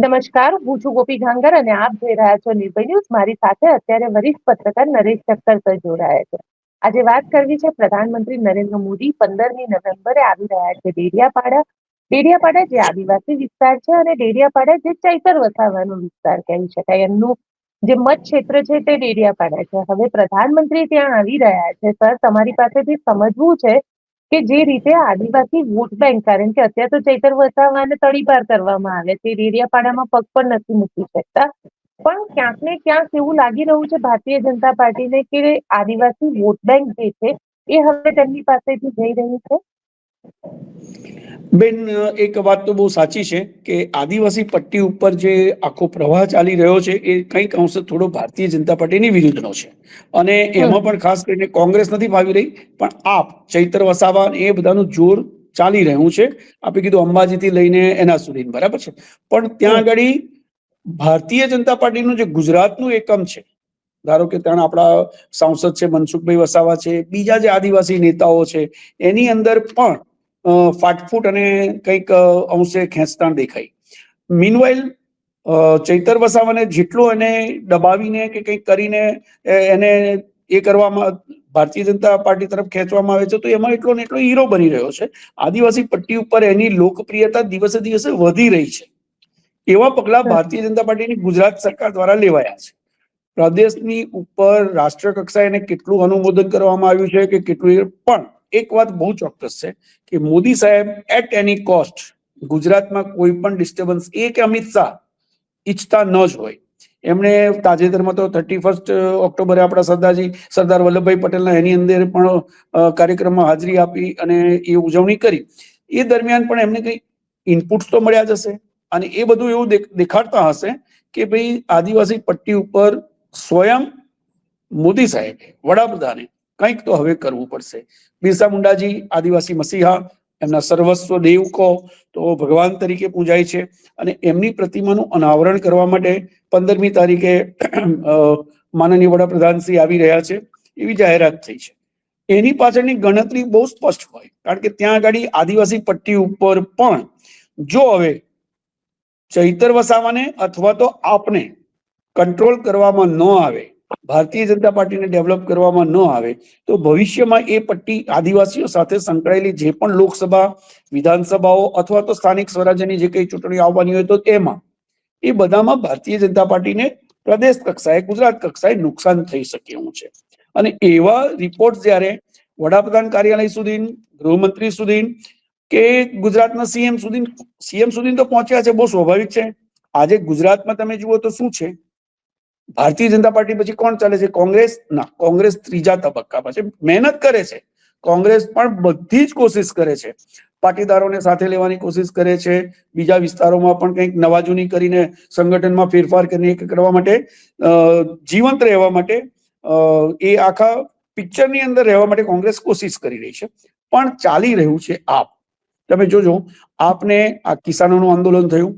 નમસ્કાર, હું છું ગોપી ઘાંગર અને આપ જોઈ રહ્યા છો નિર્ભય ન્યૂઝ. મારી સાથે અત્યારે વરિષ્ઠ પત્રકાર નરેશ ચક્કર સર જોડાયા છે. આજે વાત કરવી છે પ્રધાનમંત્રી નરેન્દ્ર મોદી પંદરમી નવેમ્બરે આવી રહ્યા છે ડેડિયાપાડા. ડેડિયાપાડા જે આદિવાસી વિસ્તાર છે અને ડેડિયાપાડા જે ચૈતર વસાવાનો વિસ્તાર કહી શકાય. એમનું જે મત ક્ષેત્ર છે તે ડેડિયાપાડા છે. હવે પ્રધાનમંત્રી ત્યાં આવી રહ્યા છે. સર, તમારી પાસેથી સમજવું છે કે જે રીતે આદિવાસી વોટ બેંક કારણ કે અત્યારે તો ચૈતર વસાવાને તડીપાર કરવામાં આવે છે. રેડિયાપાડામાં પગ પણ નથી મૂકી શકતા. પણ ક્યાંક ને ક્યાંક એવું લાગી રહ્યું છે ભારતીય જનતા પાર્ટીને કે આદિવાસી વોટ બેંક જે છે એ હવે તેમની પાસેથી જઈ રહ્યું છે. બેન એક વાત તો બહુ સાચી છે કે આદિવાસી પટ્ટી ઉપર જે આખો પ્રવાહ ચાલી રહ્યો છે એ કંઈક અંશે થોડો ભારતીય જનતા પાર્ટીની વિરુદ્ધનો છે. અને એમાં પણ ખાસ કરીને કોંગ્રેસ નથી ભાવી રહી પણ આપ ચૈત્ર વસાવા એ બધાનું જોર ચાલી રહ્યું છે. આપણે કીધું અંબાજીથી લઈને એના સુધી બરાબર છે? પણ ત્યાં આગળ ભારતીય જનતા પાર્ટીનું જે ગુજરાતનું એકમ છે ધારો કે ત્યાં આપણા સાંસદ છે મનસુખભાઈ વસાવા છે બીજા જે આદિવાસી નેતાઓ છે એની અંદર પણ ફાટફૂટ અને કંઈક અંશે ખેંચતાણ દેખાય મીનવાઇલ ચૈતર વસાવાને જેટલું એને દબાવીને કે કંઈક કરીને એને એ કરવામાં ભારતીય જનતા પાર્ટી તરફ ખેંચવામાં આવે છે તો એમાં એટલો ને એટલો હીરો બની રહ્યો છે. આદિવાસી પટ્ટી ઉપર એની લોકપ્રિયતા દિવસે દિવસે વધી રહી છે. એવા પગલા ભારતીય જનતા પાર્ટીની ગુજરાત સરકાર દ્વારા લેવાયા છે. પ્રદેશની ઉપર રાષ્ટ્ર કક્ષાએ એને કેટલું અનુમોદન કરવામાં આવ્યું છે કે કેટલું પણ એક વાત બહુ ચોક્કસ છે કે મોદી સાહેબ એટ એની કોસ્ટ ગુજરાતમાં કોઈ પણ ડિસ્ટર્બન્સ એ કે અમિત શાહ ઈચ્છતા ન જ હોય. એમણે તાજેતરમાં તો થર્ટી ફર્સ્ટ ઓક્ટોબરે આપણા સરદારજી, સરદાર વલ્લભભાઈ પટેલના એની અંદર પણ કાર્યક્રમમાં હાજરી આપી અને એ ઉજવણી કરી. એ દરમિયાન પણ એમને કંઈ ઇનપુટ્સ તો મળ્યા જ હશે અને એ બધું એવું દેખાડતા હશે કે ભાઈ આદિવાસી પટ્ટી ઉપર સ્વયં મોદી સાહેબે, વડાપ્રધાને કંઈક તો હવે કરવું પડશે. બિરસા મુંડાજી, આદિવાસી મસીહા, એમના સર્વસ્વ દેવ કહો તો ભગવાન તરીકે પૂજાય છે અને એમની પ્રતિમાનું અનાવરણ કરવા માટે પંદરમી તારીખે માનનીય વડાપ્રધાન શ્રી આવી રહ્યા છે. એવી જાહેરાત થઈ છે. એની પાછળની ગણતરી બહુ સ્પષ્ટ હોય, કારણ કે ત્યાં આગળ આદિવાસી પટ્ટી ઉપર પણ જો હવે ચૈતર વસાવાને અથવા તો આપને કંટ્રોલ કરવામાં ન આવે ભારતીય જનતા પાર્ટીને ડેવલપ કરવામાં ન આવે, તો ભવિષ્યમાં એ પટ્ટી આદિવાસીઓ સાથે સંકળાયેલી જે પણ લોકસભા, વિધાનસભાઓ અથવા તો સ્થાનિક સ્વરાજ્યની જે કઈ ચૂંટણી આવવાની હોય તો તેમાં, એ બધામાં ભારતીય જનતા પાર્ટીને પ્રદેશ કક્ષાએ, ગુજરાત કક્ષાએ નુકસાન થઈ શકે એવું છે. અને એવા રિપોર્ટ જ્યારે વડાપ્રધાન કાર્યાલય સુધી ગૃહમંત્રી સુધી કે ગુજરાતના સીએમ સુધી સીએમ સુધી તો પહોંચ્યા છે, બહુ સ્વાભાવિક છે. આજે ગુજરાતમાં તમે જુઓ તો શું છે? ભારતીય જનતા પાર્ટી પછી કોણ ચાલે છે? કોંગ્રેસ? ના, કોંગ્રેસ ત્રીજા તબક્કા પછી મહેનત કરે છે. કોંગ્રેસ પણ બધી જ કોશિશ કરે છે. પાટીદારોને સાથે લેવાની કોશિશ કરે છે. બીજા વિસ્તારોમાં પણ કંઈક નવાજૂની કરીને સંગઠનમાં ફેરફાર કરીને કરવા માટે જીવંત રહેવા માટે એ આખા પિક્ચરની અંદર રહેવા માટે કોંગ્રેસ કોશિશ કરી રહી છે. પણ ચાલી રહ્યું છે આપ. તમે જોજો, આપને આ કિસાનોનું આંદોલન થયું.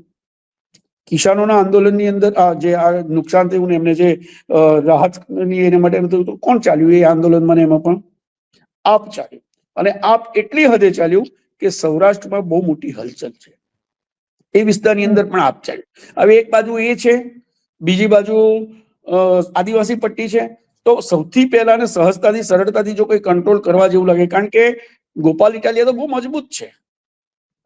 કિસાનોના આંદોલનની અંદર, આ જે આ નુકસાન થયું ને એમને જે રાહતની એને માટે થયું કોણ ચાલ્યું એ આંદોલનમાં ને એમાં પણ? આપ ચાલ્યું. અને આપ એટલી હદે ચાલ્યું કે સૌરાષ્ટ્રમાં બહુ મોટી હલચલ છે. એ વિસ્તારની અંદર પણ આપ ચાલ્યું. હવે એક બાજુ એ છે, બીજી બાજુ આદિવાસી પટ્ટી છે. તો સૌથી પહેલા ને સહજતાથી, સરળતાથી જો કોઈ કંટ્રોલ કરવા જેવું લાગે, કારણ કે ગોપાલ ઇટાલિયા તો બહુ મજબૂત છે.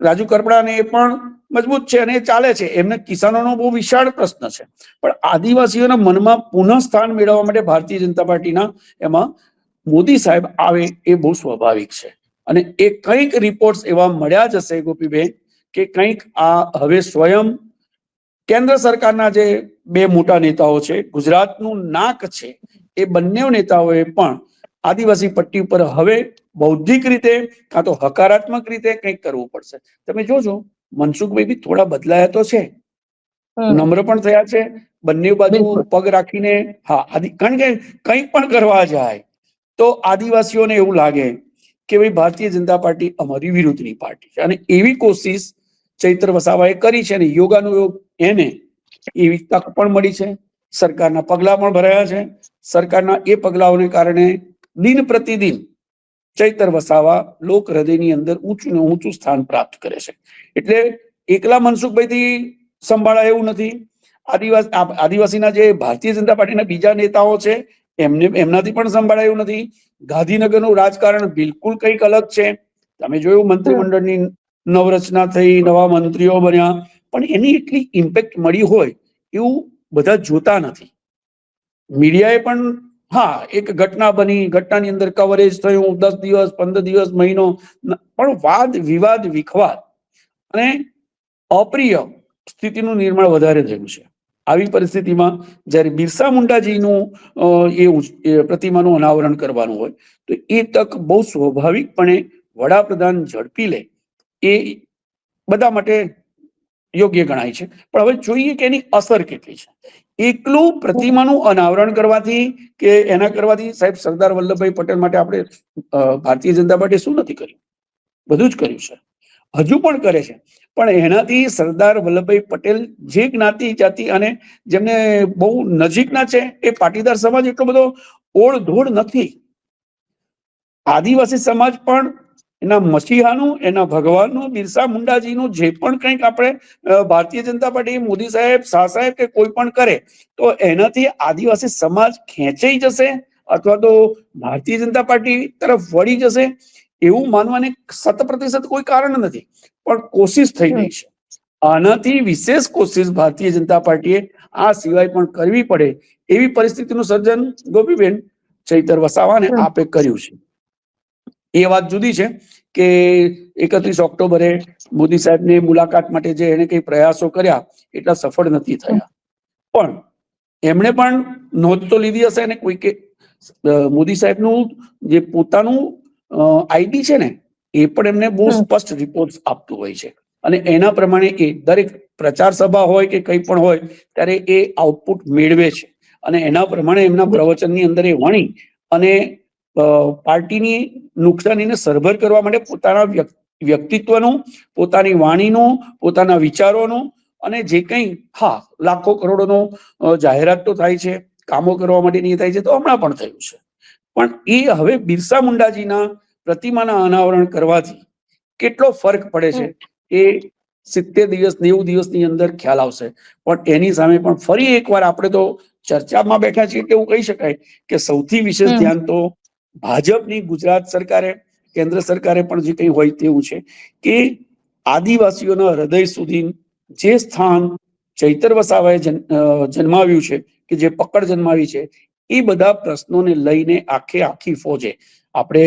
રાજુ કરપડાને એ પણ મજબૂત છે અને એ ચાલે છે. એમને કિસાનોનો બહુ વિશાળ પ્રશ્ન છે. પણ આદિવાસીઓના મનમાં પુનઃ સ્થાન મેળવવા માટે ભારતીય જનતા પાર્ટીના એમાં મોદી સાહેબ આવે એ બહુ સ્વાભાવિક છે. અને એ કંઈક રિપોર્ટ્સ એવા મળ્યા જ હશે ગોપીબેન, કે કંઈક આ હવે સ્વયં કેન્દ્ર સરકારના જે બે મોટા નેતાઓ છે, ગુજરાતનું નાક છે, એ બંને નેતાઓએ પણ આદિવાસી પટ્ટી ઉપર હવે બૌદ્ધિક રીતે કાં તો હકારાત્મક રીતે કંઈક કરવું પડશે. તમે જોજો મનસુખભાઈ બી થોડા બદલાયા તો છે. નમ્ર પણ થયા છે. બંને બાજુ પગ રાખીને હા આદિ કારણ કે કંઈક પણ કરવા જાય તો આદિવાસીઓને એવું લાગે કે ભાઈ ભારતીય જનતા પાર્ટી અમારી વિરુદ્ધની પાર્ટી છે. અને એવી કોશિશ ચૈત્ર વસાવાએ કરી છે અને યોગાનુયોગ એને એવી તક પણ મળી છે. સરકારના પગલા પણ ભરાયા છે. સરકારના એ પગલાઓને કારણે દિન પ્રતિદિન ચૈતર વસાવા લોક હૃદયની અંદર ઊંચું ને ઊંચું સ્થાન પ્રાપ્ત કરે છે. એટલે એકલા મનસુખભાઈ થી સંભાળાય એવું નથી. આદિવાસી આદિવાસીના જે ભારતીય જનતા પાર્ટીના બીજા નેતાઓ છે, એમને, એમનાથી પણ સંભાળાયું નથી. ગાંધીનગરનું રાજકારણ બિલકુલ કંઈક અલગ છે. તમે જોયું મંત્રીમંડળની નવરચના થઈ, નવા મંત્રીઓ બન્યા, પણ એની એટલી ઇમ્પેક્ટ મળી હોય એવું બધા જોતા નથી. મીડિયાએ પણ હા, એક ઘટના બની. ઘટનાની અંદર કવરેજ થયું. દસ દિવસ, પંદર દિવસ, મહિનો. પણ વાદ, વિવાદ, વિખવાદ અને અપ્રિય સ્થિતિનું નિર્માણ વધારે થયું છે. આવી પરિસ્થિતિમાં જ્યારે બિરસા મુંડાજીનું એ પ્રતિમાનું અનાવરણ કરવાનું હોય, તો એ તક બહુ સ્વાભાવિકપણે વડાપ્રધાન ઝડપી લે. એ બધા માટે યોગ્ય ગણાય છે. પણ હવે જોઈએ કે એની અસર કેટલી છે. એકલું પ્રતિમાનું અનાવરણ કરવાથી કે એના કરવાથી સાહેબ સરદાર વલ્લભભાઈ પટેલ માટે આપણે ભારતીય જનતા પાર્ટી શું નથી કર્યું બધું જ કર્યું છે. હજુ પણ કરે છે. પણ એનાથી સરદાર વલ્લભભાઈ પટેલ જે જ્ઞાતિ, જાતિ અને જેમને બહુ નજીકના છે, એ પાટીદાર સમાજ એટલો બધો ઓળધોળ નથી. આદિવાસી સમાજ પણ એના મસીહાનું એના ભગવાનનું બિરસા મુંડાજીનું જે પણ કંઈક આપણે ભારતીય જનતા પાર્ટી મોદી સાહેબ શાહ સાહેબ કે કોઈ પણ કરે તો એનાથી આદિવાસી સમાજ ખેંચાઈ જશે અથવા તો ભારતીય જનતા પાર્ટી તરફ વળી જશે એવું માનવાને શત પ્રતિશત કોઈ કારણ નથી. પણ કોશિશ થઈ રહી છે. આનાથી વિશેષ કોશિશ ભારતીય જનતા પાર્ટીએ આ સિવાય પણ કરવી પડે એવી પરિસ્થિતિનું સર્જન ગોપીબેન ચૈતર વસાવાને આપે કર્યું છે. એ વાત જુદી છે કે એકત્રીસ ઓક્ટોબરે મોદી સાહેબની મુલાકાત માટે જે એને કંઈ પ્રયાસો કર્યા એટલા સફળ નથી થયા. પણ એમણે પણ નોંધ તો લીધી હશે અને કોઈ કે મોદી સાહેબનું જે પોતાનું આઈડી છે ને એ પણ એમને બહુ સ્પષ્ટ રિપોર્ટ આપતું હોય છે. અને એના પ્રમાણે એ દરેક પ્રચાર સભા હોય કે કંઈ પણ હોય ત્યારે એ આઉટપુટ મેળવે છે. અને એના પ્રમાણે એમના પ્રવચનની અંદર એ વણી અને પાર્ટીની નુકસાનીને સરભર કરવા માટે પોતાના વ્યક- વ્યક્તિત્વનું પોતાની વાણીનું પોતાના વિચારોનું અને જે કંઈ હા લાખો કરોડોનો જાહેરાત તો થાય છે કામો કરવા માટેની થાય છે તો હમણાં પણ થયું છે. પણ એ હવે બિરસા મુંડાજીના પ્રતિમાના અનાવરણ કરવાથી કેટલો ફરક પડે છે એ સિત્તેર દિવસ નેવું દિવસની અંદર ખ્યાલ આવશે. પણ એની સામે પણ ફરી એકવાર આપણે તો ચર્ચામાં બેઠા છીએ કે એવું કહી શકાય કે સૌથી વિશેષ ધ્યાન તો ભાજપની ગુજરાત સરકારે, કેન્દ્ર સરકારે પણ જે કંઈ હોય તેવું છે કે આદિવાસીઓના હૃદય સુધી જે સ્થાન ચૈતર વસાવાએ જન્માવ્યું છે કે જે પકડ જન્માવી છે, એ બધા પ્રશ્નોને લઈને આખે આખી ફોજે આપણે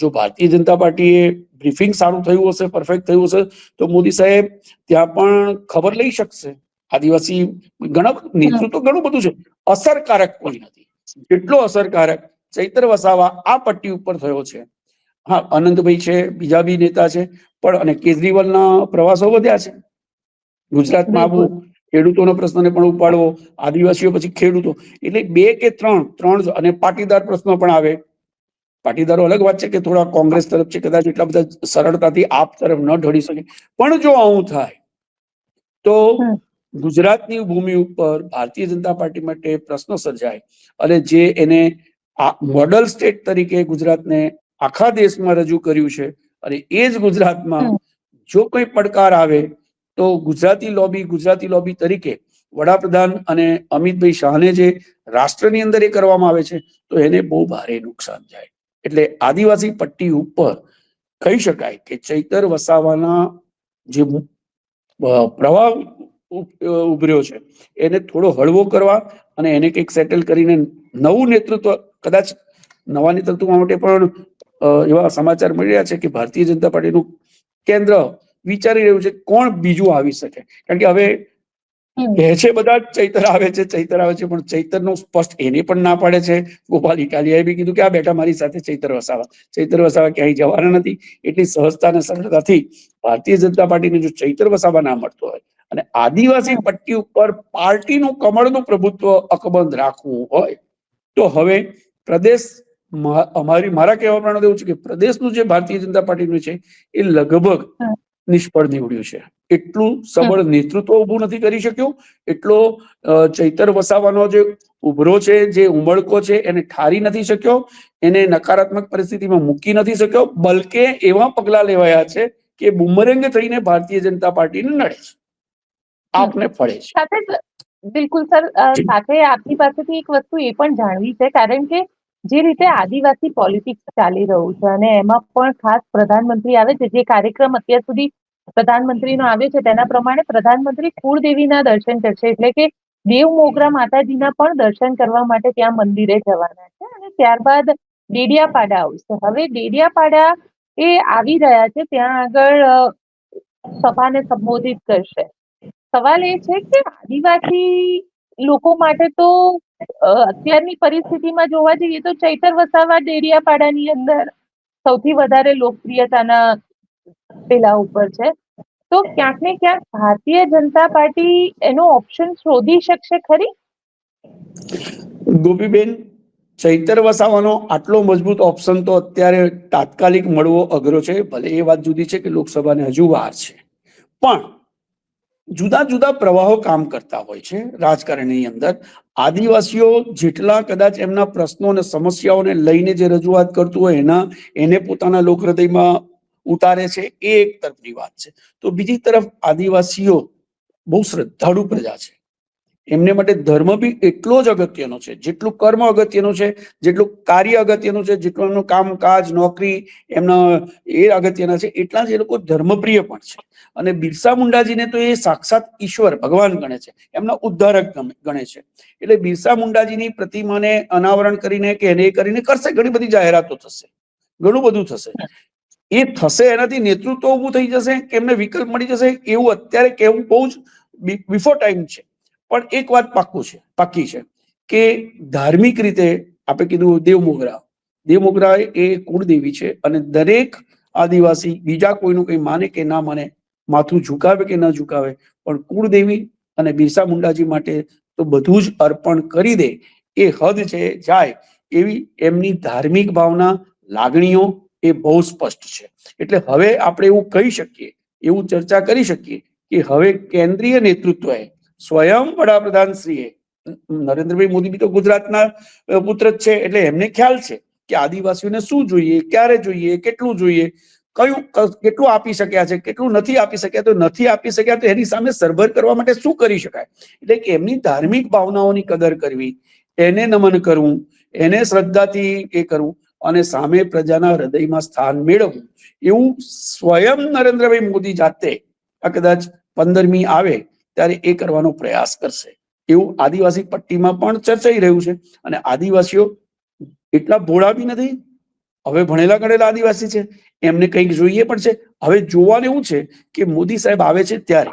જો ભારતીય જનતા પાર્ટીએ બ્રીફિંગ સારું થયું હશે, પરફેક્ટ થયું હશે, તો મોદી સાહેબ ત્યાં પણ ખબર લઈ શકશે. આદિવાસી ઘણા, નેતૃત્વ ઘણું બધું છે. અસરકારક કોઈ નથી. જેટલો અસરકારક ચૈતર વસાવા આ પટ્ટી ઉપર થયો છે. હા અનંતભાઈ છે બીજા બી નેતા છે પણ અને કેજરીવાલના પ્રવાસો વધ્યા છે. ગુજરાતમાં. આવવું ખેડૂતોના પ્રશ્નને પણ ઉપાડવો આદિવાસીઓ પછી ખેડૂતો એટલે બે કે ત્રણ ત્રણ અને પાટીદાર પ્રશ્નો પણ આવે. પાટીદારો અલગ વાત છે કે થોડા કોંગ્રેસ તરફ છે કદાચ એટલા બધા સરળતાથી આપ તરફ ન ઢળી શકે. પણ જો આવું થાય તો ગુજરાતની ભૂમિ ઉપર ભારતીય જનતા પાર્ટી માટે પ્રશ્નો સર્જાય. અને જે એને આ મોડલ સ્ટેટ તરીકે ગુજરાતને આખા દેશમાં રજૂ કર્યું છે અને એ જ ગુજરાતમાં જો કોઈ પડકાર આવે તો ગુજરાતી લોબી ગુજરાતી લોબી તરીકે વડાપ્રધાન અને અમિતભાઈ શાહને જે રાષ્ટ્રની અંદર એ કરવામાં આવે છે તો એને બહુ ભારે નુકસાન જાય. એટલે આદિવાસી પટ્ટી ઉપર કહી શકાય કે ચૈતર વસાવાના જે પ્રવાહ ઉભર્યો છે એને થોડો હળવો કરવા અને એને કંઈક સેટલ કરીને નવું નેતૃત્વ કદાચ નવા નેતૃત્વ માટે પણ એવા સમાચાર મળી રહ્યા છે કે ભારતીય જનતા પાર્ટીનું કેન્દ્ર વિચારી રહ્યું છે કોણ બીજું આવી શકે. કારણ કે હવે. કહે છે બધા જ ચૈતર આવે છે ચૈતર આવે છે પણ ચૈતરનો સ્પષ્ટ એને પણ ના પાડે છે. ગોપાલ ઇટાલિયાએ બી કીધું કે આ બેટા મારી સાથે ચૈતર વસાવા. ચૈતર વસાવા ક્યાંય જવાના નથી. એટલી સહજતા અને સરળતાથી ભારતીય જનતા પાર્ટીને જો ચૈતર વસાવા ના મળતો હોય અને આદિવાસી પટ્ટી ઉપર પાર્ટીનું કમળનું પ્રભુત્વ અકબંધ રાખવું હોય તો હવે પ્રદેશ અમારી મારા કહેવા પ્રમાણે એવું છે કે પ્રદેશનું જે ભારતીય જનતા પાર્ટીનું છે એ લગભગ નિષ્ફળ નીવડ્યું છે. એટલું સબળ નેતૃત્વ ઊભું નથી કરી શક્યું. એટલો ચૈતર વસાવાનો જે ઉભરો છે જે ઉમળકો છે એને ઠારી નથી શક્યો. એને નકારાત્મક પરિસ્થિતિમાં મૂકી નથી શક્યો. બલકે એવા પગલા લેવાયા છે કે બુમરેંગ થઈને ભારતીય જનતા પાર્ટીને નડે છે. આપને ફળે છે. બિલકુલ સર સાથે આપની પાસેથી એક વસ્તુ એ પણ જાણવી છે કારણ કે જે રીતે આદિવાસી પોલિટિક્સ ચાલી રહ્યું છે અને એમાં પણ ખાસ પ્રધાનમંત્રી આવે છે જે કાર્યક્રમ અત્યાર સુધી પ્રધાનમંત્રીનો આવ્યો છે તેના પ્રમાણે પ્રધાનમંત્રી કુળદેવીના દર્શન કરશે એટલે કે દેવ મોગરા માતાજીના પણ દર્શન કરવા માટે ત્યાં મંદિરે જવાના છે અને ત્યારબાદ ડેડિયાપાડા આવશે. હવે ડેડિયાપાડા એ આવી રહ્યા છે ત્યાં આગળ સભાને સંબોધિત કરશે. સવાલ એ છે કે આદિવાસી લોકો માટે તો અત્યારની પરિસ્થિતિમાં જોવા જઈએ તો ચૈતર વસાવા ડેડિયાપાડાની અંદર સૌથી વધારે લોકપ્રિયતાના પેલા ઉપર છે. તો ક્યાંક ને ક્યાંક ભારતીય જનતા પાર્ટી એનો ઓપ્શન શોધી શકશે ખરી? ગોપીબેન, ચૈતર વસાવાનો આટલો મજબૂત ઓપ્શન તો અત્યારે તાત્કાલિક મળવો અઘરો છે. ભલે એ વાત જુદી છે કે લોકસભાને હજુ વાર છે. પણ જુદા જુદા પ્રવાહો કામ કરતા હોય છે રાજકારણની અંદર. આદિવાસીઓ જેટલા કદાચ એમના પ્રશ્નો અને સમસ્યાઓને લઈને જે રજૂઆત કરતું હોય એના, એને પોતાના લોક હૃદયમાં ઉતારે છે, એ એક તરફની વાત છે. તો બીજી તરફ આદિવાસીઓ બહુ શ્રદ્ધાળુ પ્રજા છે. એમને માટે ધર્મ બી એટલો જ અગત્યનો છે. જેટલું કર્મ અગત્યનું છે, જેટલું કાર્ય અગત્યનું છે, જેટલું એમનું કામકાજ, નોકરી, એમના એ અગત્યના છે, એટલા જ એ લોકો ધર્મપ્રિય પણ છે. અને બિરસા મુંડાજીને તો એ સાક્ષાત ઈશ્વર, ભગવાન ગણે છે. એમના ઉદ્ધારક ગણે છે. એટલે બિરસા મુંડાજીની પ્રતિમાને અનાવરણ કરીને કે એને કરીને કરશે, ઘણી બધી જાહેરાતો થશે. ઘણું બધું થશે. એ થશે એનાથી નેતૃત્વ ઊભું થઈ જશે, કે એમને વિકલ્પ મળી જશે, એવું અત્યારે કહેવું બહુ જ બિફોર ટાઈમ છે. પણ એક વાત પાક્કું છે, પાક્કી છે કે ધાર્મિક રીતે આપણે કીધું દેવમોગરા. દેવમોગરા એ કુળદેવી છે અને દરેક આદિવાસી બીજા કોઈનું કંઈ માને કે ના માને, માથું ઝુકાવે કે ના ઝુકાવે, પણ કુળદેવી અને બિરસા મુંડાજી માટે તો બધું જ અર્પણ કરી દે, એ હદ છે, જાય એવી એમની ધાર્મિક ભાવના, લાગણીઓ એ બહુ સ્પષ્ટ છે. એટલે હવે આપણે એવું કહી શકીએ, એવું ચર્ચા કરી શકીએ કે હવે કેન્દ્રીય નેતૃત્વએ સ્વયં વડાપ્રધાન શ્રીએ. નરેન્દ્રભાઈ મોદી બી તો ગુજરાતના પુત્ર જ છે, એટલે એમને ખ્યાલ છે કે આદિવાસીઓને શું જોઈએ, ક્યારે જોઈએ, કેટલું જોઈએ, કયું કેટલું આપી શક્યા છે, કેટલું નથી આપી શક્યા, તો નથી આપી શક્યા તો એની સામે સરભર કરવા માટે શું કરી શકાય? એટલે કે એમની ધાર્મિક ભાવનાઓની કદર કરવી, એને નમન કરવું, એને શ્રદ્ધાથી એ કરવું અને સામે પ્રજાના હૃદયમાં સ્થાન મેળવવું. એવું સ્વયં નરેન્દ્રભાઈ મોદી જાતે, આ કદાચ પંદરમી આવે ત્યારે એ કરવાનો પ્રયાસ કરશે. એવું આદિવાસી પટ્ટીમાં પણ ચર્ચાઈ રહ્યું છે અને આદિવાસીઓ એટલા ભોળા બી નથી. હવે ભણેલા ગણેલા આદિવાસી છે. એમને કંઈક જોઈએ પણ છે. હવે જોવાનું એવું છે કે મોદી સાહેબ આવે છે ત્યારે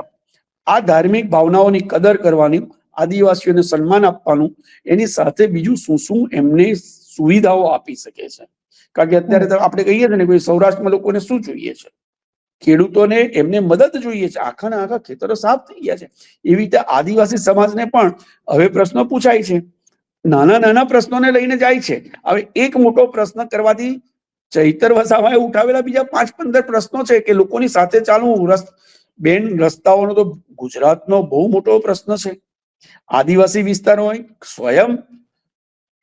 આ ધાર્મિક ભાવનાઓની કદર કરવાની, આદિવાસીઓને સન્માન આપવાનું, એની સાથે બીજું શું શું એમને સુવિધાઓ આપી શકે છે. કારણ કે અત્યારે આપણે કહીએ છીએ ને કોઈ સૌરાષ્ટ્રમાં લોકોને શું જોઈએ છે? ખેડૂતોને એમને મદદ જોઈએ છે. આખા આખા ખેતરો સાફ થઈ ગયા છે. એવી રીતે આદિવાસી સમાજને પણ હવે પ્રશ્નો પૂછાય છે. નાના નાના પ્રશ્નોને લઈને જાય છે. હવે એક મોટો પ્રશ્ન કરવાથી ચૈતર વસાવાએ ઉઠાવેલા બીજા પાંચ પંદર પ્રશ્નો છે કે લોકોની સાથે ચાલવું બેન, રસ્તાઓનો તો ગુજરાતનો બહુ મોટો પ્રશ્ન છે. આદિવાસી વિસ્તારો હોય, સ્વયં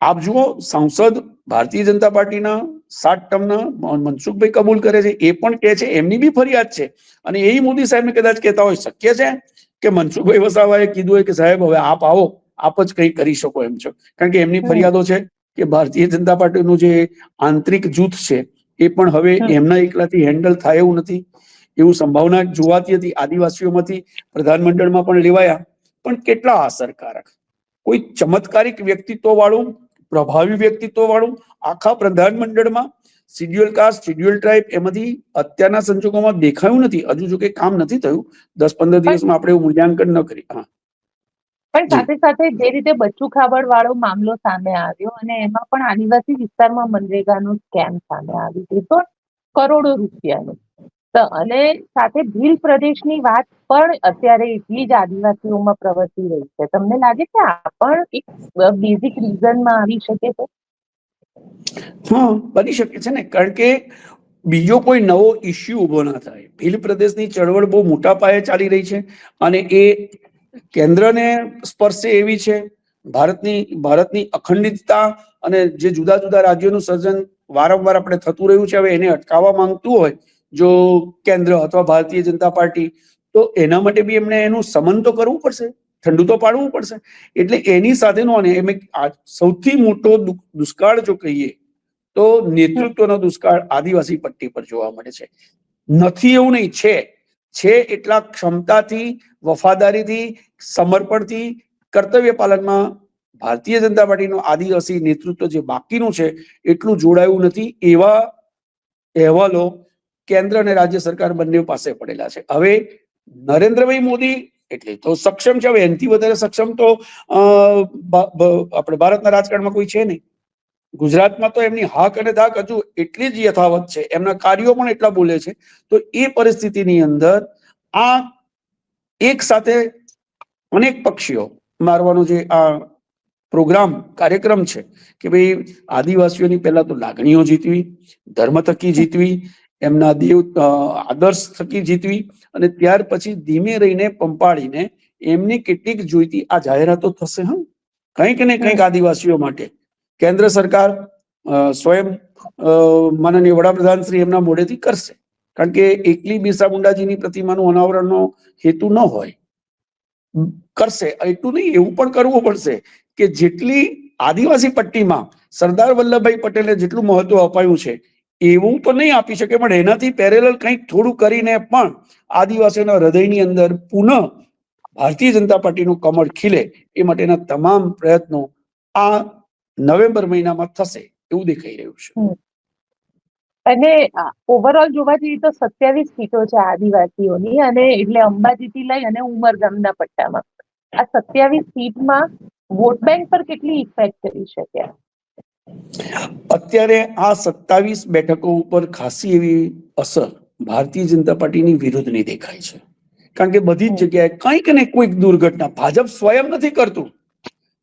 આપ જુઓ, સાંસદ ભારતીય જનતા પાર્ટીના સાત ટર્મના મનસુખભાઈ કબૂલ કરે છે એ પણ કહે છે એમની બી ફરિયાદ છે. અને એ મોદી સાહેબને કદાચ કહેતા હોય શક્ય છે કે મનસુખભાઈ વસાવાએ કીધું હોય કે સાહેબ હવે આપ આવો આપ જ કંઈ કરી શકો એમ છો. કારણ કે એમની ફરિયાદો છે કે ભારતીય જનતા પાર્ટીનું જે આંતરિક જૂથ છે એ પણ હવે એમના એકલાથી હેન્ડલ થાય એવું નથી. એવું સંભાવના જોવાતી હતી આદિવાસીઓમાંથી પ્રધાનમંડળમાં પણ લેવાયા. પણ કેટલા અસરકારક. કોઈ ચમત્કારિક વ્યક્તિત્વ વાળું પ્રભાવી વ્યક્તિત્વ વાળું આખા પ્રધાનમંડળમાં શિડ્યુઅલ કાસ્ટ શિડ્યુઅલ ટ્રાઇબ એમાંથી અત્યારના સંજોગોમાં દેખાયું નથી. હજુ જો કે કામ નથી થયું દસ પંદર દિવસમાં આપણે એવું મૂલ્યાંકન ન કરી. હા. પણ સાથે સાથે જે રીતે બચ્ચું ખાબડ વાળો મામલો સામે આવ્યો અને એમાં પણ આદિવાસી વિસ્તારમાં મનરેગાનો સ્કેમ સામે આવ્યું હતું કરોડો રૂપિયાનું અને સાથે ભીલ પ્રદેશની વાત પણ અત્યારે એટલી જ આદિવાસીઓમાં પ્રવર્તી રહી છે. તમને લાગે છે આ પણ એક બેઝિક રીઝનમાં આવી શકે છે? હા, બની શકે છે ને. કારણ કે બીજો કોઈ નવો ઇસ્યુ ઊભો ના થાય. ભીલ પ્રદેશની ચળવળ બહુ મોટા પાયે ચાલી રહી છે અને એ કેન્દ્રને સ્પર્શે એવી છે. ભારતની ભારતની અખંડિતતા અને જે જુદા જુદા રાજ્યોનું સર્જન વારંવાર આપણે થતું રહ્યું છે, હવે એને અટકાવવા માંગતું હોય જો કેન્દ્ર અથવા ભારતીય જનતા પાર્ટી, તો એના માટે બી એમને એનું સમન તો કરવું પડશે, ઠંડુ તો પાડવું પડશે. એટલે એની સાથેનો અને એમ સૌથી મોટો દુષ્કાળ જો કહીએ, તો નેતૃત્વનો દુષ્કાળ આદિવાસી પટ્ટી પર જોવા મળે છે. નથી એવું નહીં, છે. છે એટલા ક્ષમતાથી, વફાદારીથી, સમર્પણથી, કર્તવ્ય પાલનમાં ભારતીય જનતા પાર્ટીનું આદિવાસી નેતૃત્વ જે બાકીનું છે, એટલું જોડાયું નથી એવા અહેવાલો કેન્દ્ર અને રાજ્ય સરકાર બંને પાસે પડેલા છે. હવે નરેન્દ્રભાઈ મોદી એટલે તો સક્ષમ છે. હવે એનથી વધારે સક્ષમ તો આપણે ભારતના રાજકારણમાં કોઈ છે નહીં. ગુજરાતમાં તો એમની હાક અને ધાક હજુ એટલી જ યથાવત છે. એમના કાર્યો પણ એટલા બોલે છે. તો એ પરિસ્થિતિની અંદર આ એક સાથે અનેક પક્ષીઓ મારવાનો જે આ પ્રોગ્રામ, કાર્યક્રમ છે કે ભાઈ આદિવાસીઓની પહેલા તો લાગણીઓ જીતવી ધર્મ થકી જીતવી એમના દેવ આદર્શ થકી જીતવી અને ત્યાર પછી ધીમે રહીને પંપાડીને એમની કેટલીક જોઈતી, આ જાહેરાતો થશે, હા? કંઈક ને કંઈક આદિવાસીઓ માટે. કેન્દ્ર સરકાર સ્વયં માનનીય વડાપ્રધાન શ્રી એમના મોઢેથી કરશે. કારણ કે એકલી બિરસા મુંડાજીની પ્રતિમાનું અનાવરણનો હેતુ ન હોય. કરશે. એટલું નહીં, એવું પણ કરવું પડશે કે જેટલી આદિવાસી પટ્ટીમાં સરદાર વલ્લભભાઈ પટેલે જેટલું મહત્વ અપાયું છે એવું તો નહીં આપી શકે, પણ એનાથી પેરેલલ કંઈક થોડું કરીને પણ આદિવાસીઓના હૃદયની અંદર પુનઃ ભારતીય જનતા પાર્ટીનું કમળ ખીલે એ માટેના તમામ પ્રયત્નો આ નવેમ્બર મહિનામાં થશે એવું દેખાઈ રહ્યું છે. અને ઓવરઓલ જોવા જઈએ તો સત્યાવીસ સીટો છે આદિવાસીઓની અને એટલે અંબાજીથી લઈ અને ઉમરગામના પટ્ટામાં. આ સત્યાવીસ સીટમાં વોટ બેંક પર કેટલી ઇફેક્ટ કરી શકે? અત્યારે આ સત્તાવીસ બેઠકો ઉપર ખાસી એવી અસર ભારતીય જનતા પાર્ટીની વિરુદ્ધની દેખાય છે. કારણ કે બધી જ જગ્યાએ કંઈક ને કોઈક દુર્ઘટના ભાજપ સ્વયં નથી કરતું.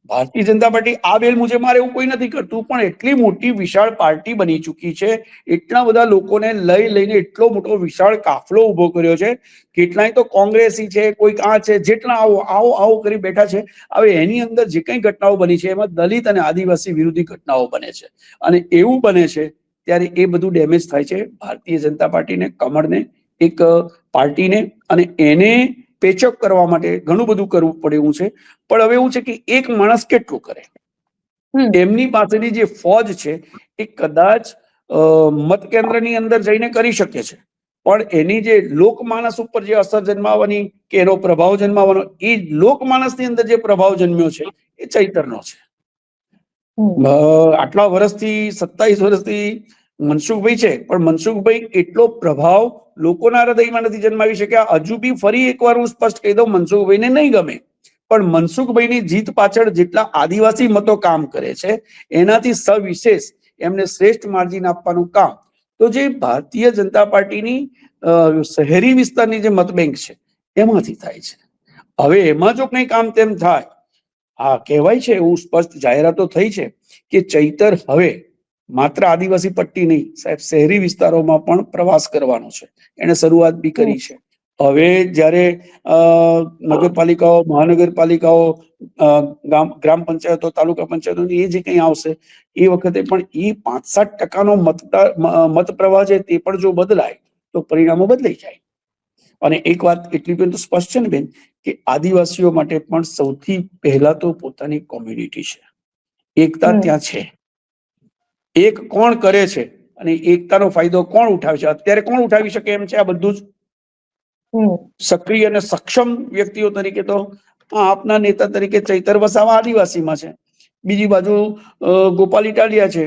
ભારતીય જનતા પાર્ટી આ બેલ મુજબ મારે એવું કોઈ નથી કરતું, પણ એટલી મોટી વિશાળ પાર્ટી બની ચૂકી છે, એટલા બધા લોકોને લઈ લઈને એટલો મોટો વિશાળ કાફલો ઊભો કર્યો છે, કેટલાય તો કોંગ્રેસી છે, કોઈક આ છે, જેટલા આવો આવો આવો કરી બેઠા છે, હવે એની અંદર જે કંઈ ઘટનાઓ બની છે, એમાં દલિત અને આદિવાસી વિરોધી ઘટનાઓ બને છે. અને એવું બને છે, ત્યારે એ બધું ડેમેજ થાય છે ભારતીય જનતા પાર્ટીને, કમળને, એક પાર્ટીને, અને એને પેચઅપ કરવા માટે ઘણું બધું કરવું પડે એવું છે. પણ હવે એવું છે કે એક માણસ કેટલું કરે. એમની પાસેની જે ફોજ છે એ કદાચ મત કેન્દ્રની અંદર જઈને કરી શકે છે. પણ એની જે લોકમાનસ ઉપર જે અસર જન્માવાની કે એનો પ્રભાવ જન્માવાનો એ લોકમાનસની અંદર જે પ્રભાવ જન્મ્યો છે એ ચૈતરનો છે. આટલા વર્ષથી સત્તાવીસ વર્ષથી મનસુખભાઈ છે. પણ મનસુખભાઈ, એટલો પ્રભાવ લોકોના હૃદયમાં નથી જન્માવી શક્યા. હજુ બી ફરી એકવાર હું સ્પષ્ટ કહી દઉં, મનસુખભાઈને નહીં ગમે. પણ મનસુખભાઈની જીત પાછળ જેટલા આદિવાસી મતો કામ કરે છે, એનાથી સવિશેષ એમને શ્રેષ્ઠ માર્જિન આપવાનું કામ. તો જે ભારતીય જનતા પાર્ટીની શહેરી વિસ્તારની જે મત બેંક છે, એમાંથી થાય છે. હવે એમાં જો કંઈ કામ તેમ થાય, હા, કહેવાય છે, એવું સ્પષ્ટ જાહેરાતો થઈ છે કે ચૈતર હવે માત્ર આદિવાસી પટ્ટી નહીં સાહેબ શહેરી વિસ્તારોમાં પણ પ્રવાસ કરવાનો છે. એને શરૂઆત બી કરી છે. હવે જ્યારે નગરપાલિકાઓ મહાનગરપાલિકાઓ ગામ ગ્રામ પંચાયતો તાલુકા પંચાયતોની એ જે કંઈ આવશે એ વખતે પણ એ પાંચ સાત ટકાનો મતદાર મત પ્રવાહ છે તે પણ જો બદલાય તો પરિણામો બદલાઈ જાય. અને એક વાત એટલી પણ તો સ્પષ્ટ છે ને બેન કે આદિવાસીઓ માટે પણ સૌથી પહેલા તો પોતાની કોમ્યુનિટી છે. એકતા ત્યાં છે. એક કોણ કરે છે અને એકતાનો ફાયદો કોણ ઉઠાવે છે? અત્યારે કોણ ઉઠાવી શકે એમ છે આ બધું જ? સક્રિય અને સક્ષમ વ્યક્તિઓ તરીકે તો આપના નેતા તરીકે ચૈતર વસાવા આદિવાસીમાં છે. બીજી બાજુ ગોપાલ ઇટાલિયા છે.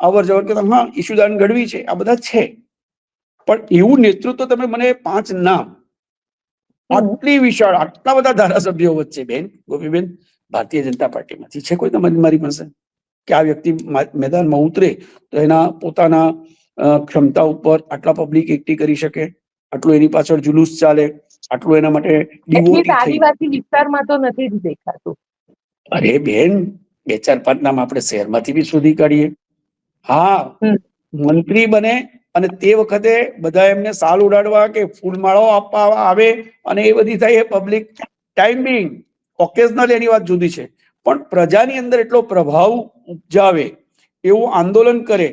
અવર જવર કે હા ઈશુદાન ગઢવી છે. આ બધા છે. પણ એવું નેતૃત્વ તમે મને પાંચ નામ આટલી વિશાળ આટલા બધા ધારાસભ્યો વચ્ચે બેન ગોપીબેન ભારતીય જનતા પાર્ટીમાંથી છે કોઈ તમારી મારી પાસે? કે આ વ્યક્તિ મેદાનમાં ઉતરે તો એના પોતાના ક્ષમતા ઉપર આટલા પબ્લિક એકઠી કરી શકે આટલું એની પાછળ જુલુસ ચાલે આટલું એના માટે આદિવાસી વિસ્તારમાં તો નથી જ દેખાતું. અરે બેન બે ચાર પાંચ નામ આપણે શહેરમાંથી બી શોધી કાઢીએ. હા મંત્રી બને અને તે વખતે બધા એમને સાલ ઉડાડવા કે ફૂલમાળાઓ આપવા આવે અને એ બધી થાય એ પબ્લિક ટાઈમ બિંગ ઓકેઝનલ એની વાત જુદી છે. પણ પ્રજાની અંદર એટલો પ્રભાવ ઉપજાવે એવું આંદોલન કરે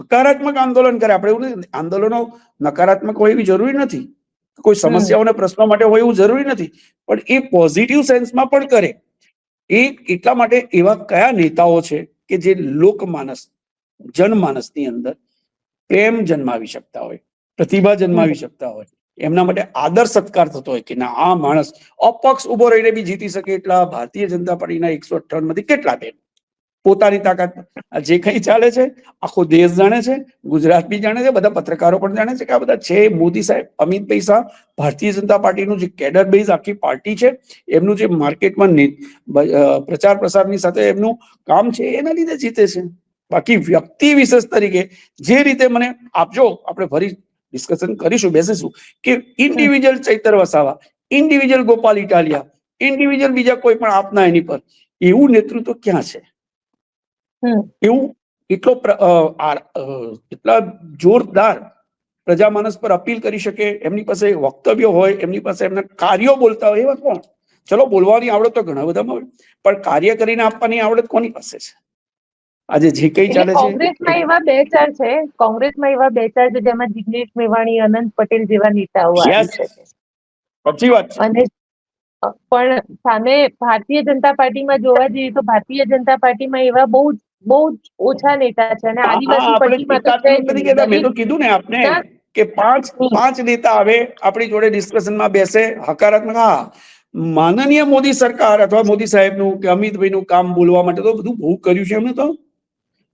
હકારાત્મક આંદોલન કરે આપણે એવું નથી આંદોલનો નકારાત્મક હોય એવી જરૂરી નથી. કોઈ સમસ્યાઓને પ્રશ્નો માટે હોય એવું જરૂરી નથી. પણ એ પોઝિટિવ સેન્સમાં પણ કરે. એ એટલા માટે એવા કયા નેતાઓ છે કે જે લોકમાનસ જનમાનસની અંદર પ્રેમ જન્માવી શકતા હોય પ્રતિભા જન્માવી શકતા હોય. એમના માટે આદર સત્કાર થતો હોય કે ના, આ માણસ અપક્ષ ઊભો રહીને બી જીતી શકે એટલા ભારતીય જનતા પાર્ટીના એકસો અઠ્ઠાવનમાંથી કેટલા બેન? પોતાની તાકાત જે કંઈ ચાલે છે, આખો દેશ જાણે છે, ગુજરાત બી જાણે છે, બધા પત્રકારો પણ જાણે છે કે આ બધા છે. મોદી સાહેબ અમિતભાઈ શાહ, ભારતીય જનતા પાર્ટીનું જે કેડર બેઝ આખી પાર્ટી છે, એમનું જે માર્કેટમાં પ્રચાર પ્રસારની સાથે એમનું કામ છે, એના લીધે જીતે છે. બાકી વ્યક્તિ વિશેષ તરીકે જે રીતે મને આપજો, આપણે ફરી ડિસ્કશન કરીશું બેસીશું. કે individual Chaitar Vasava individual Gopal Italia individual બીજા કોઈ પણ આપના એની પર એવું નેતૃત્વ ક્યાં છે? એવું એટલો એટલા જોરદાર પ્રજામાનસ પર અપીલ કરી શકે એમની પાસે વક્તવ્યો હોય એમની પાસે એમના કાર્યો બોલતા હોય એવા કોણ? ચલો બોલવાની આવડત તો ઘણા બધામાં હોય પણ કાર્ય કરીને આપવાની આવડત કોની પાસે છે? આજે જે કઈ ચાલે છે? કોંગ્રેસમાં એવા બે ચાર છે કોંગ્રેસમાં એવા બે ચાર છે જેમાં જિગ્નેશ મેવાણી અનંત પટેલ જેવા નેતાઓ. શકે સાચી વાત અને પણ સામે ભારતીય જનતા પાર્ટીમાં જોવા જઈએ તો ભારતીય જનતા પાર્ટીમાં એવા બહુ બહુ ઓછા નેતા છે અને આદિવાસી પાર્ટીમાં તો છે. મેં તો કીધું ને આપને કે પાંચ પાંચ નેતા આવે આપણી જોડે ડિસ્કશનમાં બેસે હકારાત્મક હા. માનનીય મોદી સરકાર અથવા મોદી સાહેબનું કે અમિતભાઈનું કામ બોલવા માટે તો બધું બહુ કર્યું છે એમને તો.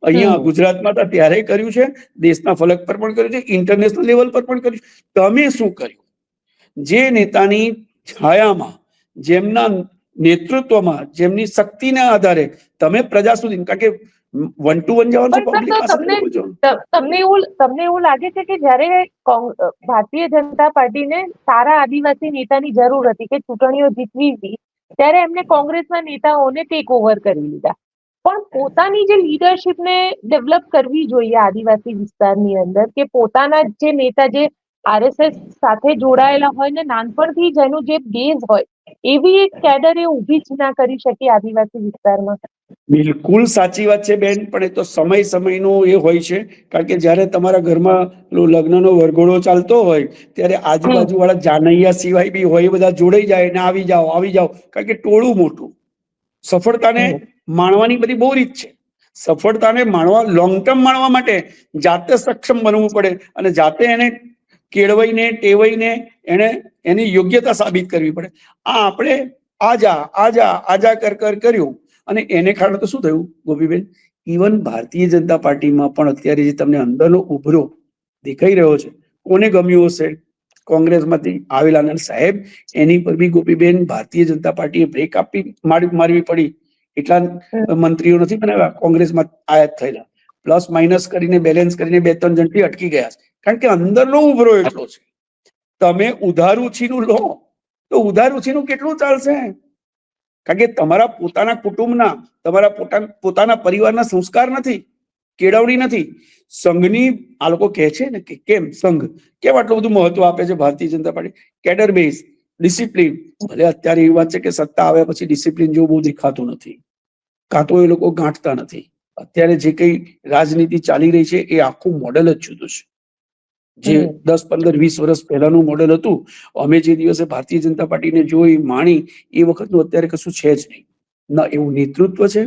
અહીંયા. ગુજરાતમાં તો ત્યારે કર્યું છે દેશના ફલક પર પણ કર્યું છે ઇન્ટરનેશનલ લેવલ પર પણ કર્યું છે. તમે શું કર્યું? જે નેતાની છાયામાં જેમના નેતૃત્વમાં જેમની શક્તિના આધારે તમે પ્રજા સુધી કારણ કે વન ટુ વન જવાનું પબ્લિક પાસે તમને- એવું તમને એવું લાગે છે કે જ્યારે ભારતીય જનતા પાર્ટીને સારા આદિવાસી નેતાની જરૂર હતી કે ચૂંટણીઓ જીતવી હતી ત્યારે એમને કોંગ્રેસના નેતાઓને ટેક ઓવર કરી લીધા. પણ પોતાની જે લીડરશિપને ડેવલપ કરવી જોઈએ આદિવાસી વિસ્તારની અંદર કે પોતાના જે નેતા જે આરએસએસ સાથે જોડાયેલા હોય ને નાનપણથી જ એનું જે બેઝ હોય એવી એક કેડર એ ઊભી જ ના કરી શકે આદિવાસી વિસ્તારમાં. બિલકુલ સાચી વાત છે બેન પણ એ તો સમય સમયનો એ હોય છે કારણ કે જ્યારે તમારા ઘરમાં લગ્નનો વરઘોડો ચાલતો હોય ત્યારે આજુબાજુ વાળા જાનૈયા સિવાય બી હોય બધા જોડાઈ જાય ને આવી જાઓ આવી જાઓ કારણ કે ટોળું મોટું. સફળતાને. માણવાની બધી બહુ રીત છે. સફળતાને માણવા લોંગ ટર્મ માણવા માટે જાતે સક્ષમ બનવું પડે અને જાતે એને કેળવાઈને, ટેવાઈને એને, એની યોગ્યતા સાબિત કરવી પડે. આ આપણે આજા આજા આજા કર કર કર્યું અને એને કારણે તો શું થયું? ગોપીબેન ઇવન ભારતીય જનતા પાર્ટીમાં પણ અત્યારે જે તમને અંદરનો ઉભરો દેખાઈ રહ્યો છે, કોને ગમ્યું હશે? કોંગ્રેસમાંથી આવેલા સાહેબ, એની પર બી ગોપીબેન ભારતીય જનતા પાર્ટીએ બ્રેક આપી, મારી, મારવી પડી. એટલા મંત્રીઓ નથી બનાવ્યા કોંગ્રેસમાં આયાત થયેલા. પ્લસ માઇનસ કરીને બેલેન્સ કરીને બે ત્રણ જણથી અટકી ગયા છે. કારણ કે અંદરનો ઉભરો એટલો છે. તમે ઉધાર ઉછીનું લો તો ઉધાર ઉછીનું કેટલું ચાલશે? કારણ કે તમારા પોતાના કુટુંબના તમારા પોતાના પરિવારના સંસ્કાર નથી કેળવણી નથી. સંઘની આ લોકો કહે છે ને કે કેમ સંઘ? કેમ આટલું બધું મહત્વ આપે છે Bharatiya Janata party? Cadre base discipline. ભલે અત્યારે એવી વાત છે કે સત્તા આવ્યા પછી ડિસિપ્લિન જેવું બહુ દેખાતું નથી. કાં તો એ લોકો ગાંઠતા નથી. અત્યારે જે કઈ રાજનીતિ ચાલી રહી છે એ આખું મોડેલ જ જુદું છે. જે દસ પંદર વીસ વર્ષ પહેલાનું મોડેલ હતું અમે જે દિવસે ભારતીય જનતા પાર્ટીને જોઈ માણી એ વખતનું અત્યારે કશું છે જ નહીં. ના એવું નેતૃત્વ છે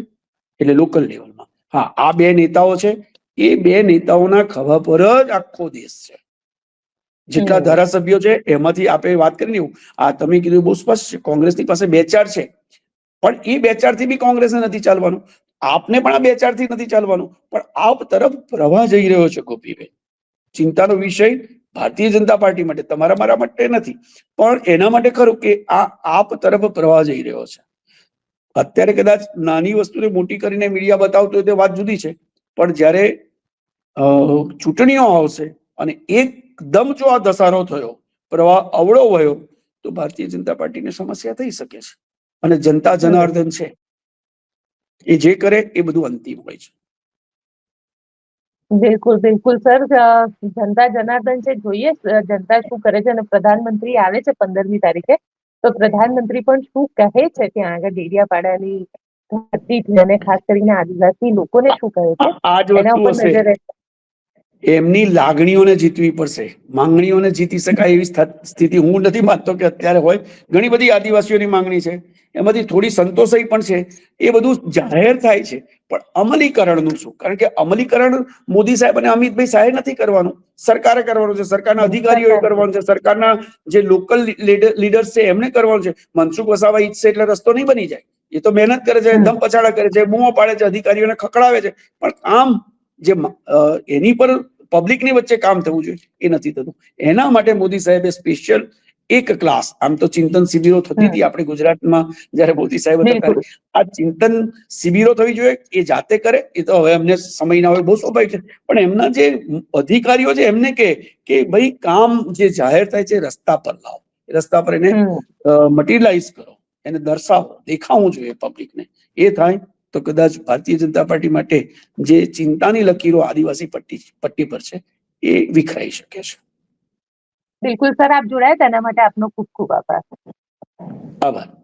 એટલે લોકલ લેવલમાં હા આ બે નેતાઓ છે એ બે નેતાઓના ખભા પર જ આખો દેશ છે. જેટલા ધારાસભ્યો છે એમાંથી આપણે વાત કરીને એવું. આ તમે કીધું બહુ સ્પષ્ટ છે કોંગ્રેસની પાસે બે ચાર છે. પણ એ બે ચારથી બી કોંગ્રેસને નથી ચાલવાનું. આપને પણ આ બે ચારથી નથી ચાલવાનું. પણ આપ તરફ પ્રવાહ જઈ રહ્યો છે ગોપીભાઈ. ચિંતાનો વિષય ભારતીય જનતા પાર્ટી માટે, તમારા મારા માટે નથી. પણ એના માટે ખરું કે આ આપ તરફ પ્રવાહ જઈ રહ્યો છે. અત્યારે કદાચ નાની વસ્તુને મોટી કરીને મીડિયા બતાવતું હોય તે વાત જુદી છે. પણ જ્યારે ચૂંટણીઓ આવશે અને એકદમ જો આ ધસારો થયો, પ્રવાહ અવળો વયો, તો ભારતીય જનતા પાર્ટીને સમસ્યા થઈ શકે છે. અને જનતા જનાર્દન છે. એ જે કરે એ બધું અંતિમ હોય છે. બિલકુલ બિલકુલ સર. જનતા જનાર્દન છે જોઈએ જનતા શું કરે છે અને પ્રધાનમંત્રી આવે છે પંદરમી તારીખે. તો પ્રધાનમંત્રી પણ શું કહે છે ત્યાં આગળ ડેડિયાપાડાની ધરતી અને ખાસ કરીને આદિવાસી લોકોને શું કહે છે? એના વસ્તુ ઉપર નજર રહેશે. એમની લાગણીઓને જીતવી પડશે. માંગણીઓને જીતી શકાય એવી સ્થિતિ હું નથી માનતો કે અત્યારે હોય. ઘણી બધી આદિવાસીઓની માંગણી છે. એમાંથી થોડી સંતોષાઈ પણ છે. એ બધું જાહેર થાય છે. પણ અમલીકરણનું શું? કારણ કે અમલીકરણ મોદી સાહેબ અને અમિતભાઈ સાહેબ નથી કરવાનું. સરકારે કરવાનું છે. સરકારના અધિકારીઓએ કરવાનું છે. સરકારના જે લોકલ લીડર્સ છે એમને કરવાનું છે. મનસુખ વસાવા ઈચ્છે એટલે રસ્તો નહીં બની જાય. એ તો મહેનત કરે છે. દમ પછાડા કરે છે, બૂમો પાડે છે, અધિકારીઓને ખકડાવે છે. પણ આમ જે એની પર પબ્લિકની વચ્ચે કામ થવું જોઈએ. એ નથી થતું. એના માટે મોદી સાહેબે સ્પેશિયલ એક ક્લાસ આમ તો ચિંતન શિબિરો થતી હતી આપણે ગુજરાતમાં જયારે મોદી સાહેબ હતા આ ચિંતન શિબિરો થવી જોઈએ એ જાતે કરે એ તો હવે એમને સમય ના હોય બહુ સ્વાભાવિક છે. પણ એમના જે અધિકારીઓ છે એમને કે કે ભાઈ કામ જે જાહેર થાય છે રસ્તા પર લાવો. રસ્તા પર એને. મટીરિયલાઇઝ કરો. એને દર્શાવો દેખાવું જોઈએ પબ્લિકને એ થાય તો કદાચ ભારતીય જનતા પાર્ટી માટે જે ચિંતાની લકીરો આદિવાસી પટ્ટી પટ્ટી પર છે એ વિખરાઈ શકે છે. બિલકુલ સર આપ જોડાયા તેના માટે આપનો ખૂબ ખૂબ આભાર. આભાર.